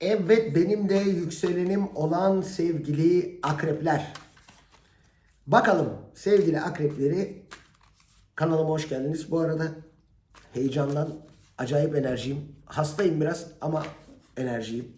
Evet benim de yükselenim olan sevgili akrepler. Bakalım sevgili akrepleri kanalıma hoş geldiniz. Bu arada heyecandan acayip enerjiyim. Hastayım biraz ama enerjiyim.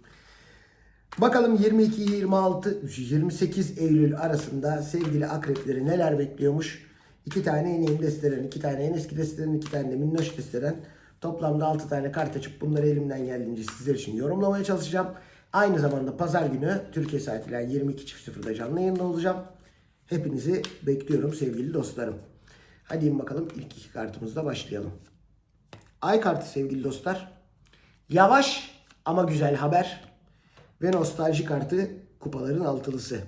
Bakalım 22, 26, 28 Eylül arasında sevgili akrepleri neler bekliyormuş? İki tane en yeni destelerin, iki tane en eski destelerin, iki tane minnoş destelerin. Toplamda 6 tane kart açıp bunları elimden geldiğince sizler için yorumlamaya çalışacağım. Aynı zamanda pazar günü Türkiye saatiyle 22.00'da canlı yayında olacağım. Hepinizi bekliyorum sevgili dostlarım. Hadi bakalım ilk iki kartımızla başlayalım. Ay kartı sevgili dostlar. Yavaş ama güzel haber. Ve nostalji kartı kupaların altılısı.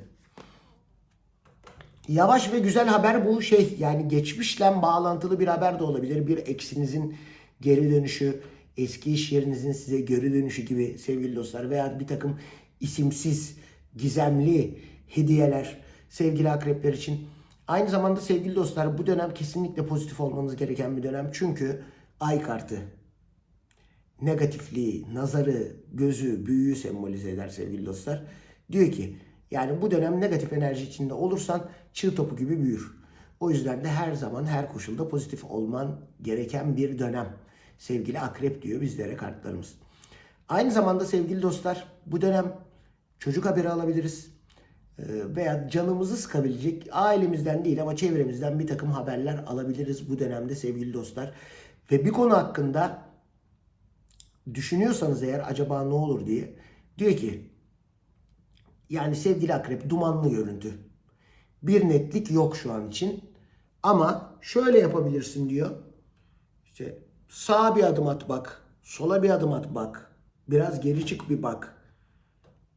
Yavaş ve güzel haber bu şey yani geçmişle bağlantılı bir haber de olabilir. Bir eksinizin geri dönüşü, eski iş yerinizin size geri dönüşü gibi sevgili dostlar veya bir takım isimsiz, gizemli hediyeler sevgili akrepler için. Aynı zamanda sevgili dostlar bu dönem kesinlikle pozitif olmanız gereken bir dönem. Çünkü ay kartı negatifliği, nazarı, gözü, büyüyü sembolize eder sevgili dostlar. Diyor ki yani bu dönem negatif enerji içinde olursan çığ topu gibi büyür. O yüzden de her zaman her koşulda pozitif olman gereken bir dönem. Sevgili akrep diyor bizlere kartlarımız. Aynı zamanda sevgili dostlar bu dönem çocuk haberi alabiliriz. Ee, Veya canımızı sıkabilecek ailemizden değil ama çevremizden bir takım haberler alabiliriz bu dönemde sevgili dostlar. Ve bir konu hakkında düşünüyorsanız eğer acaba ne olur diye diyor ki yani sevgili akrep dumanlı görüntü. Bir netlik yok şu an için. Ama şöyle yapabilirsin diyor. İşte sağa bir adım at bak. Sola bir adım at bak. Biraz geri çık bir bak.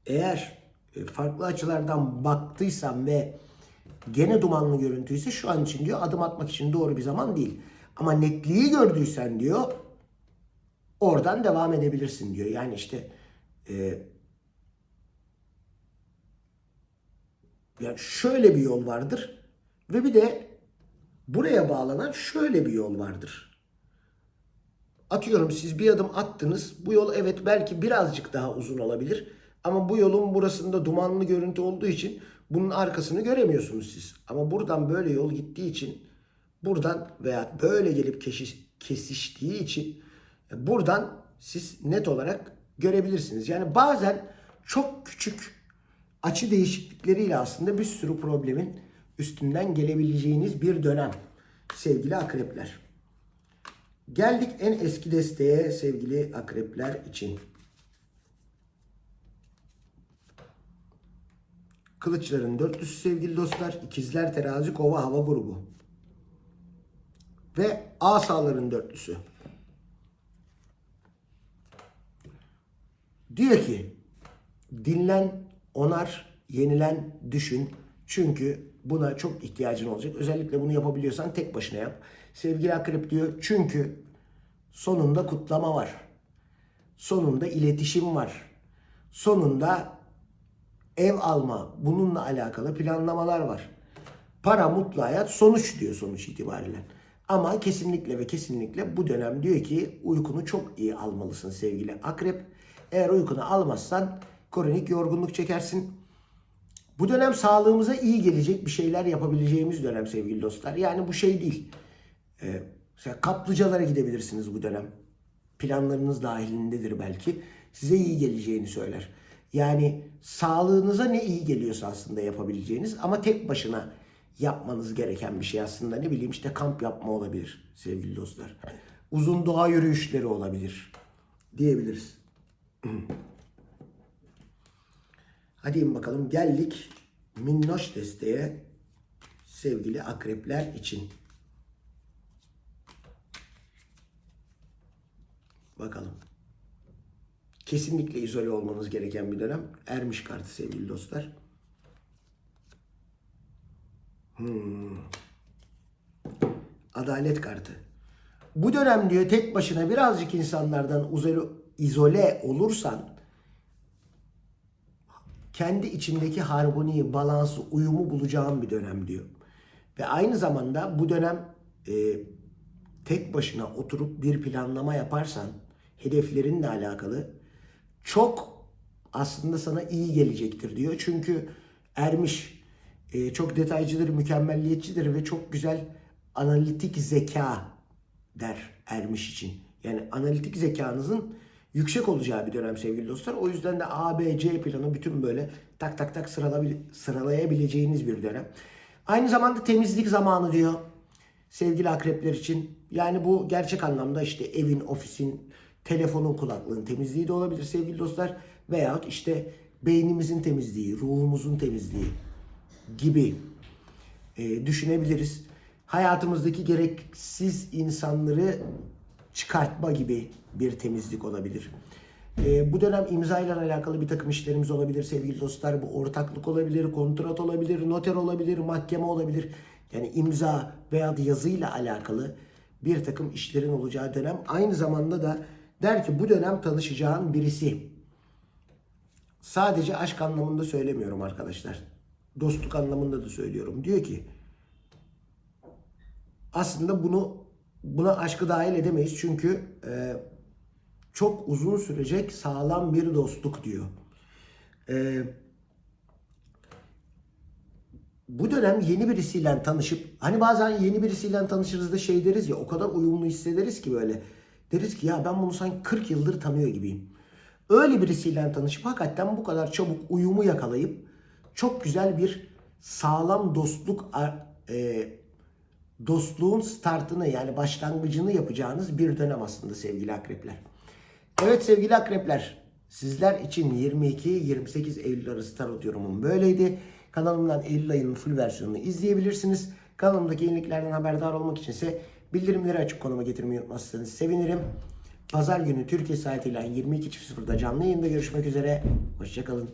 Eğer e, farklı açılardan baktıysan ve gene dumanlı görüntüyse şu an için diyor adım atmak için doğru bir zaman değil. Ama netliği gördüysen diyor oradan devam edebilirsin diyor. Yani işte e, yani şöyle bir yol vardır ve bir de buraya bağlanan şöyle bir yol vardır. Atıyorum siz bir adım attınız. Bu yol evet belki birazcık daha uzun olabilir. Ama bu yolun burasında dumanlı görüntü olduğu için bunun arkasını göremiyorsunuz siz. Ama buradan böyle yol gittiği için buradan veya böyle gelip kesiştiği için e, buradan siz net olarak görebilirsiniz. Yani bazen çok küçük açı değişiklikleriyle aslında bir sürü problemin üstünden gelebileceğiniz bir dönem sevgili akrepler. Geldik en eski desteğe sevgili akrepler için. Kılıçların dörtlüsü sevgili dostlar. İkizler terazi kova hava grubu. Ve asaların dörtlüsü. Diyor ki dinlen, onar, yenilen, düşün. Çünkü buna çok ihtiyacın olacak. Özellikle bunu yapabiliyorsan tek başına yap. Sevgili Akrep diyor çünkü sonunda kutlama var. Sonunda iletişim var. Sonunda ev alma, bununla alakalı planlamalar var. Para, mutlu hayat, sonuç diyor sonuç itibariyle. Ama kesinlikle ve kesinlikle bu dönem diyor ki uykunu çok iyi almalısın sevgili akrep. Eğer uykunu almazsan kronik yorgunluk çekersin. Bu dönem sağlığımıza iyi gelecek bir şeyler yapabileceğimiz dönem sevgili dostlar. Yani bu şey değil. Ee, mesela kaplıcalara gidebilirsiniz bu dönem. Planlarınız dahilindedir belki. Size iyi geleceğini söyler. Yani sağlığınıza ne iyi geliyorsa aslında yapabileceğiniz ama tek başına yapmanız gereken bir şey aslında ne bileyim işte kamp yapma olabilir sevgili dostlar. Uzun doğa yürüyüşleri olabilir diyebiliriz. Hadi in bakalım geldik minnoş desteğe sevgili akrepler için. Bakalım. Kesinlikle izole olmanız gereken bir dönem. Ermiş kartı sevgili dostlar. Hmm. Adalet kartı. Bu dönem diyor tek başına birazcık insanlardan izole olursan kendi içindeki harmoniyi, balansı, uyumu bulacağın bir dönem diyor. Ve aynı zamanda bu dönem e, tek başına oturup bir planlama yaparsan hedeflerinle alakalı çok aslında sana iyi gelecektir diyor. Çünkü ermiş e, çok detaycıdır, mükemmelliyetçidir ve çok güzel analitik zeka der ermiş için. Yani analitik zekanızın yüksek olacağı bir dönem sevgili dostlar. O yüzden de A, B, C planı bütün böyle tak tak tak sıralayabileceğiniz bir dönem. Aynı zamanda temizlik zamanı diyor sevgili akrepler için. Yani bu gerçek anlamda işte evin, ofisin, telefonun, kulaklığın temizliği de olabilir sevgili dostlar. Veyahut işte beynimizin temizliği, ruhumuzun temizliği gibi e, düşünebiliriz. Hayatımızdaki gereksiz insanları çıkartma gibi bir temizlik olabilir. E, bu dönem imza ile alakalı bir takım işlerimiz olabilir sevgili dostlar. Bu ortaklık olabilir, kontrat olabilir, noter olabilir, mahkeme olabilir. Yani imza veya yazıyla alakalı bir takım işlerin olacağı dönem. Aynı zamanda da der ki bu dönem tanışacağın birisi. Sadece aşk anlamında söylemiyorum arkadaşlar. Dostluk anlamında da söylüyorum. Diyor ki aslında bunu buna aşkı dahil edemeyiz çünkü e, çok uzun sürecek sağlam bir dostluk diyor. E, bu dönem yeni birisiyle tanışıp hani bazen yeni birisiyle tanışırız da şey deriz ya o kadar uyumlu hissederiz ki böyle. Deriz ki ya ben bunu sanki 40 yıldır tanıyor gibiyim. Öyle birisiyle tanışıp hakikaten bu kadar çabuk uyumu yakalayıp çok güzel bir sağlam dostluk e, dostluğun startını yani başlangıcını yapacağınız bir dönem aslında sevgili akrepler. Evet sevgili akrepler sizler için 22-28 Eylül arası tarot yorumum böyleydi. Kanalımdan Eylül ayının full versiyonunu izleyebilirsiniz. Kanalımdaki yeniliklerden haberdar olmak için ise bildirimleri açık konuma getirmeyi unutmazsanız sevinirim. Pazar günü Türkiye saatiyle 22.00'da canlı yayında görüşmek üzere. Hoşçakalın.